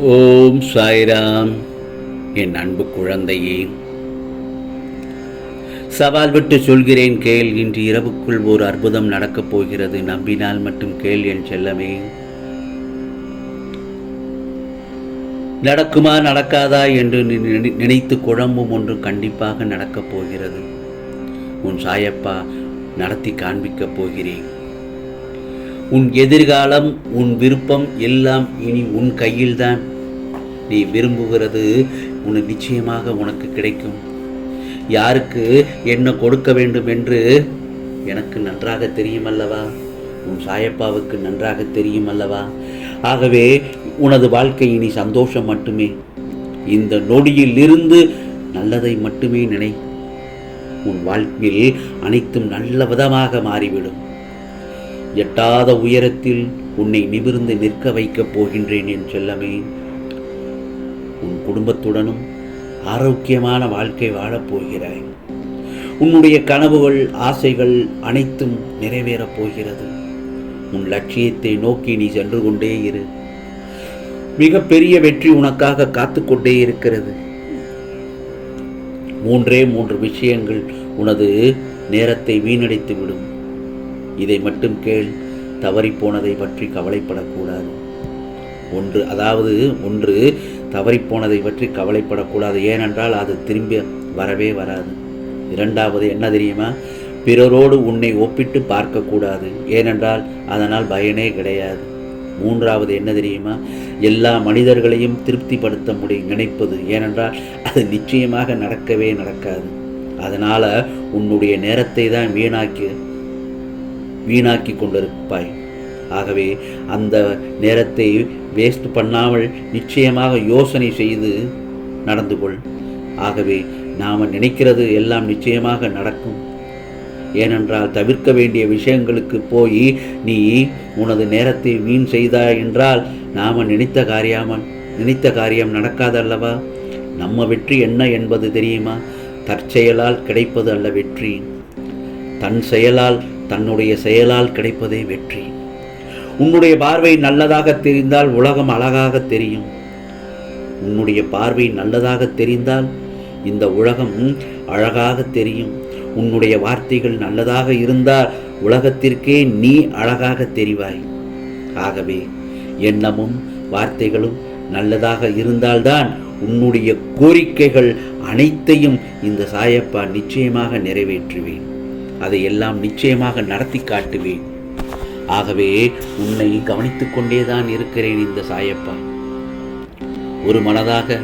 ஓம் சாய்ராம். என் அன்பு குழந்தையே சவால் விட்டு சொல்கிறேன் கேள். இன்று இரவுக்குள் ஒரு அற்புதம் நடக்கப் போகிறது. நம்பினால் மட்டும் கேள் என் செல்லமே. நடக்குமா நடக்காதா என்று நினை- நினைத்து குழம்பும் ஒன்று கண்டிப்பாக நடக்கப் போகிறது. உன் சாயப்பா நடத்தி காண்பிக்கப் போகிறேன். உன் எதிர்காலம் உன் விருப்பம் எல்லாம் இனி உன் கையில்தான். நீ விரும்புகிறது உனக்கு நிச்சயமாக உனக்கு கிடைக்கும். யாருக்கு என்ன கொடுக்க வேண்டும் என்று எனக்கு நன்றாக தெரியும் அல்லவா உன் சாயப்பாவுக்கு நன்றாக தெரியும் அல்லவா ஆகவே உனது வாழ்க்கை இனி சந்தோஷம் மட்டுமே. இந்த நொடியில் இருந்து நல்லதை மட்டுமே நினை. உன் வாழ்க்கையில் அனைத்தும் நல்ல விதமாக மாறிவிடும். எட்டாத உயரத்தில் உன்னை நிமிர்ந்து நிற்க வைக்கப் போகின்றேன் என் செல்லமே. உன் குடும்பத்துடனும் ஆரோக்கியமான வாழ்க்கை வாழப் போகிறாய். உன்னுடைய கனவுகள் ஆசைகள் அனைத்தும் நிறைவேறப் போகிறது. உன் லட்சியத்தை நோக்கி நீ சென்று கொண்டே இரு. மிகப்பெரிய வெற்றி உனக்காக காத்து கொண்டே இருக்கிறது. மூன்றே மூன்று விஷயங்கள் உனது நேரத்தை வீணடித்து விடும். இதை மட்டும் கேள் தவறிப்போனதை பற்றி கவலைப்படக்கூடாது. ஒன்று அதாவது ஒன்று தவறிப்போனதை பற்றி கவலைப்படக்கூடாது. ஏனென்றால் அது திரும்பி வரவே வராது. இரண்டாவது என்ன தெரியுமா? பிறரோடு உன்னை ஒப்பிட்டு பார்க்கக்கூடாது. ஏனென்றால் அதனால் பயனே கிடையாது. மூன்றாவது என்ன தெரியுமா? எல்லா மனிதர்களையும் திருப்திப்படுத்த முடியும் நினைப்பது. ஏனென்றால் அது நிச்சயமாக நடக்கவே நடக்காது. அதனால் உன்னுடைய நேரத்தை தான் வீணாக்கி வீணாக்கி கொண்டிருப்பாய். ஆகவே அந்த நேரத்தை வேஸ்ட் பண்ணாமல் நிச்சயமாக யோசனை செய்து நடந்து கொள். ஆகவே நாம் நினைக்கிறது எல்லாம் நிச்சயமாக நடக்கும். ஏனென்றால் தவிர்க்க வேண்டிய விஷயங்களுக்கு போய் நீ உனது நேரத்தை வீண் செய்தாய் என்றால் நாம் நினைத்த காரியாமல் நினைத்த காரியம் நடக்காதல்லவா? நம்ம வெற்றி என்ன என்பது தெரியுமா? தற்செயலால் கிடைப்பது அல்ல வெற்றி. தன் செயலால் தன்னுடைய செயலால் கிடைப்பதே வெற்றி. உன்னுடைய பார்வை நல்லதாக தெரிந்தால் உலகம் அழகாக தெரியும். உன்னுடைய பார்வை நல்லதாக தெரிந்தால் இந்த உலகம் அழகாக தெரியும். உன்னுடைய வார்த்தைகள் நல்லதாக இருந்தால் உலகத்திற்கே நீ அழகாக தெரிவாய். ஆகவே எண்ணமும் வார்த்தைகளும் நல்லதாக இருந்தால்தான் உன்னுடைய கோரிக்கைகள் அனைத்தையும் இந்த சாயப்பா நிச்சயமாக நிறைவேற்றுவேன். அதையெல்லாம் நிச்சயமாக நடத்தி காட்டுவேன். ஆகவே உன்னை கவனித்துக் கொண்டேதான் இருக்கிறேன் இந்த சாயப்பா. ஒரு மனதாக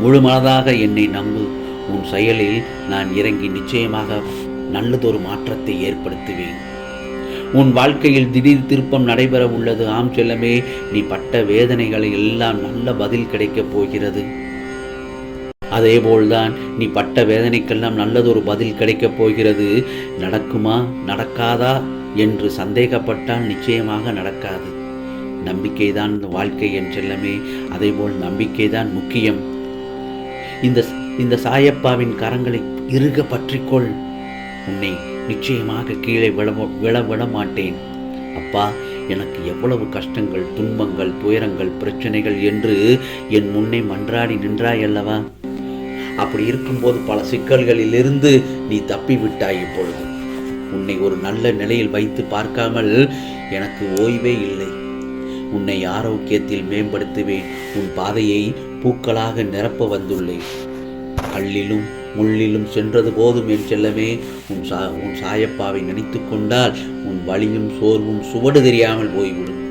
முழு மனதாக என்னை நம்பு. உன் செயலில் நான் இறங்கி நிச்சயமாக நல்லதொரு மாற்றத்தை ஏற்படுத்துவேன். உன் வாழ்க்கையில் திடீர் திருப்பம் நடைபெற உள்ளது. ஆம் செல்லமே நீ பட்ட வேதனைகளை எல்லாம் நல்ல பதில் கிடைக்கப் போகிறது. அதேபோல்தான் நீ பட்ட வேதனைக்கெல்லாம் நல்லதொரு பதில் கிடைக்கப் போகிறது. நடக்குமா நடக்காதா? என்று சந்தேகப்பட்டால் நிச்சயமாக நடக்காது. நம்பிக்கைதான் இந்த வாழ்க்கை என்றெல்லாமே அதேபோல் நம்பிக்கைதான் முக்கியம். இந்த இந்த சாயப்பாவின் கரங்களை இறுக பற்றிக்கொள். உன்னை நிச்சயமாக கீழே விழ விழ விட மாட்டேன். அப்பா எனக்கு எவ்வளவு கஷ்டங்கள் துன்பங்கள் துயரங்கள் பிரச்சனைகள் என்று என் முன்னே மன்றாடி நின்றாய் அல்லவா அப்படி இருக்கும்போது பல சிக்கல்களிலிருந்து நீ தப்பி விட்டாய் இப்பொழுது. உன்னை ஒரு நல்ல நிலையில் வைத்து பார்க்காமல் எனக்கு ஓய்வே இல்லை. உன்னை ஆரோக்கியத்தில் மேம்படுத்துவேன். உன் பாதையை பூக்களாக நிரப்ப வந்துள்ளேன். கல்லிலும் முள்ளிலும் சென்றது போதும் என் செல்லமே. உன் சா உன் சாயப்பாவை நினைத்து கொண்டால் உன் வலியும் சோர்வும் சுவடு தெரியாமல் போய்விடும்.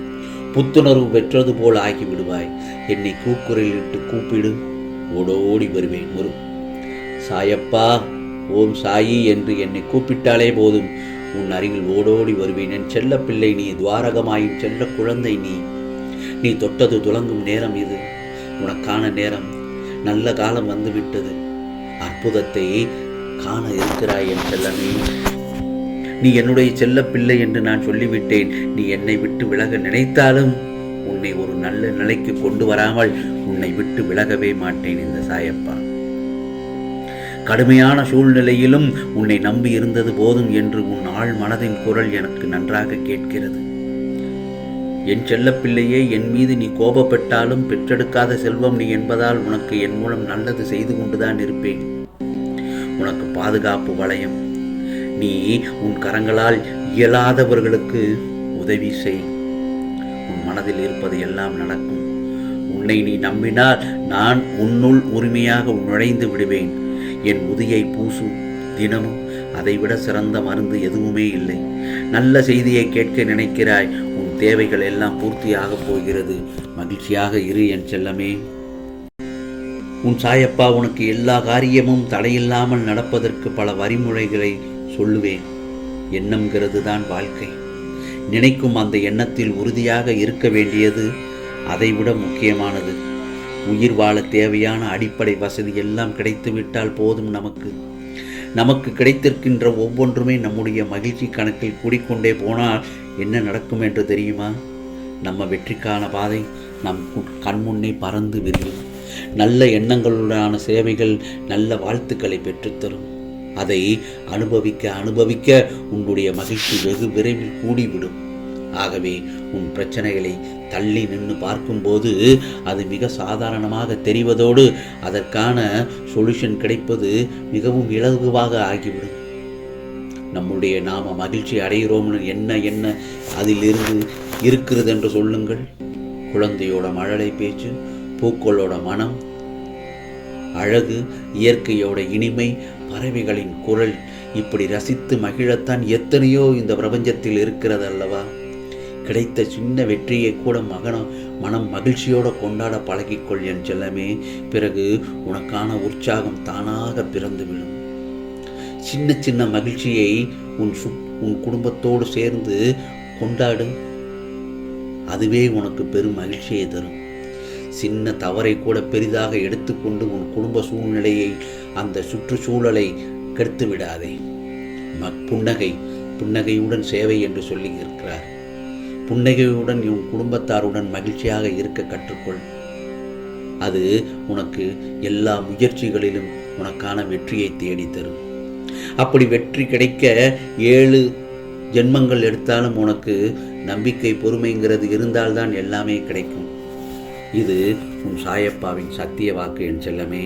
புத்துணர்வு பெற்றது போல் ஆகிவிடுவாய். என்னை கூக்குரலிட்டு கூப்பிடு. ஓடோடி வருவேன் ஒரு சாயப்பா ஓம் சாயி என்று என்னை கூப்பிட்டாலே போதும். உன் அருகில் ஓடோடி வருவேன். என் செல்ல பிள்ளை நீ துவாரகமாயின் செல்ல குழந்தை நீ. நீ தொட்டது துலங்கும் நேரம் இது. உனக்கான நேரம். நல்ல காலம் வந்துவிட்டது. அற்புதத்தை காண இருக்கிறாய் என் செல்லமே. நீ என்னுடைய செல்ல பிள்ளை என்று நான் சொல்லிவிட்டேன். நீ என்னை விட்டு விலக நினைத்தாலும் உன்னை ஒரு நல்ல நிலைக்கு கொண்டு வராமல் உன்னை விட்டு விலகவே மாட்டேன் இந்த சாயப்பா. கடுமையான சூழ்நிலையிலும் உன்னை நம்பி இருந்தது போதும் என்று உன் ஆள் மனதின் குரல் எனக்கு நன்றாக கேட்கிறது. என் செல்லப்பிள்ளையே என் மீது நீ கோபப்பட்டாலும் பெற்றெடுக்காத செல்வம் நீ என்பதால் உனக்கு என் மூலம் நல்லது செய்து கொண்டுதான் இருப்பேன். உனக்கு பாதுகாப்பு வளையம். நீ உன் கரங்களால் இயலாதவர்களுக்கு உதவி செய். உன் மனதில் இருப்பது எல்லாம் நடக்கும். உன்னை நீ நம்பினால் நான் உன்னுள் உரிமையாக நுழைந்து விடுவேன். என் முதியை பூசு தினமும் அதைவிட சிறந்த மருந்து எதுவுமே இல்லை. நல்ல செய்தியை கேட்க நினைக்கிறாய். உன் தேவைகள் எல்லாம் பூர்த்தியாகப் போகிறது. மகிழ்ச்சியாக இரு என் செல்லமே. உன் சாயப்பா உனக்கு எல்லா காரியமும் தடையில்லாமல் நடப்பதற்கு பல வரிமுறைகளை சொல்லுவேன். எண்ணம்ங்கிறது தான் வாழ்க்கை. நினைக்கும் அந்த எண்ணத்தில் உறுதியாக இருக்க வேண்டியது அதைவிட முக்கியமானது. உயிர் வாழ தேவையான அடிப்படை வசதி எல்லாம் கிடைத்துவிட்டால் போதும் நமக்கு. நமக்கு கிடைத்திருக்கின்ற ஒவ்வொன்றுமே நம்முடைய மகிழ்ச்சி கணக்கில் கூடிக்கொண்டே போனால் என்ன நடக்கும் என்று தெரியுமா? நம்ம வெற்றிக்கான பாதை நம் கண்முன்னே பறந்து விரியும். நல்ல எண்ணங்களுடனான சேவைகள் நல்ல வாழ்த்துக்களை பெற்றுத்தரும். அதை அனுபவிக்க அனுபவிக்க உன்னுடைய மகிழ்ச்சி வெகு விரைவில் கூடிவிடும். ஆகவே உன் பிரச்சனைகளை தள்ளி நின்று பார்க்கும்போது அது மிக சாதாரணமாக தெரிவதோடு அதற்கான சொல்யூஷன் கிடைப்பது மிகவும் இலகுவாக ஆகிவிடும். நம்முடைய நாம மகிழ்ச்சி அடைகிறோம்னு என்ன என்ன அதிலிருந்து இருக்கிறது என்று சொல்லுங்கள். குழந்தையோட மழலை பேச்சு பூக்களோட மனம் அழகு இயற்கையோட இனிமை பறவைகளின் குரல் இப்படி ரசித்து மகிழத்தான் எத்தனையோ இந்த பிரபஞ்சத்தில் இருக்கிறது அல்லவா கிடைத்த சின்ன வெற்றியை கூட மகனம் மனம் மகிழ்ச்சியோடு கொண்டாட பழகிக்கொள் என் செல்லமே. பிறகு உனக்கான உற்சாகம் தானாக பிறந்துவிடும். சின்ன சின்ன மகிழ்ச்சியை உன் சு உன் குடும்பத்தோடு சேர்ந்து கொண்டாடு. அதுவே உனக்கு பெரும் மகிழ்ச்சியை தரும். சின்ன தவறை கூட பெரிதாக எடுத்துக்கொண்டு உன் குடும்ப சூழ்நிலையை அந்த சுற்றுச்சூழலை கெடுத்து விடாதே மக் புன்னகை புன்னகையுடன் சேவை என்று சொல்லி இருக்கிறார். புன்னகையுடன் உன் குடும்பத்தாருடன் மகிழ்ச்சியாக இருக்க கற்றுக்கொள். அது உனக்கு எல்லா முயற்சிகளிலும் உனக்கான வெற்றியை தேடி தரும். அப்படி வெற்றி கிடைக்க ஏழு ஜென்மங்கள் எடுத்தாலும் உனக்கு நம்பிக்கை பொறுமைங்கிறது இருந்தால்தான் எல்லாமே கிடைக்கும். இது உன் சாயப்பாவின் சத்திய வாக்கு என் செல்லமே.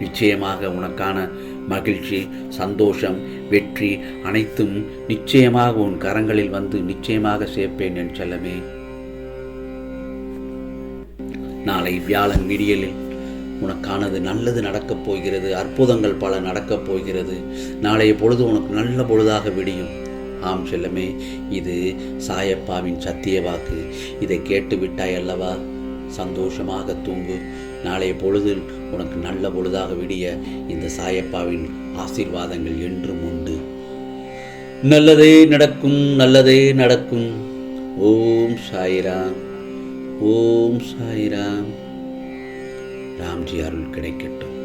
நிச்சயமாக உனக்கான மகிழ்ச்சி சந்தோஷம் வெற்றி அனைத்தும் நிச்சயமாக உன் கரங்களில் வந்து நிச்சயமாக சேர்ப்பேன் என் செல்லமே. நாளை வியாழன் விடியலில் உனக்கானது நல்லது நடக்கப் போகிறது அற்புதங்கள் பல நடக்கப் போகிறது. நாளைய பொழுது உனக்கு நல்ல பொழுதாக விடியும். ஆம் செல்லமே இது சாயப்பாவின் சத்திய வாக்கு. இதை கேட்டு விட்டாய் அல்லவா? சந்தோஷமாக தூங்கு. நாளைய பொழுதில் உனக்கு நல்ல பொழுதாக விடிய இந்த சாயப்பாவின் ஆசீர்வாதங்கள் என்றும் உண்டு. நல்லதே நடக்கும் நல்லதே நடக்கும். ஓம் சாய்ராம் ஓம் சாய்ராம். ராம்ஜி அருள் கிடைக்கட்டும்.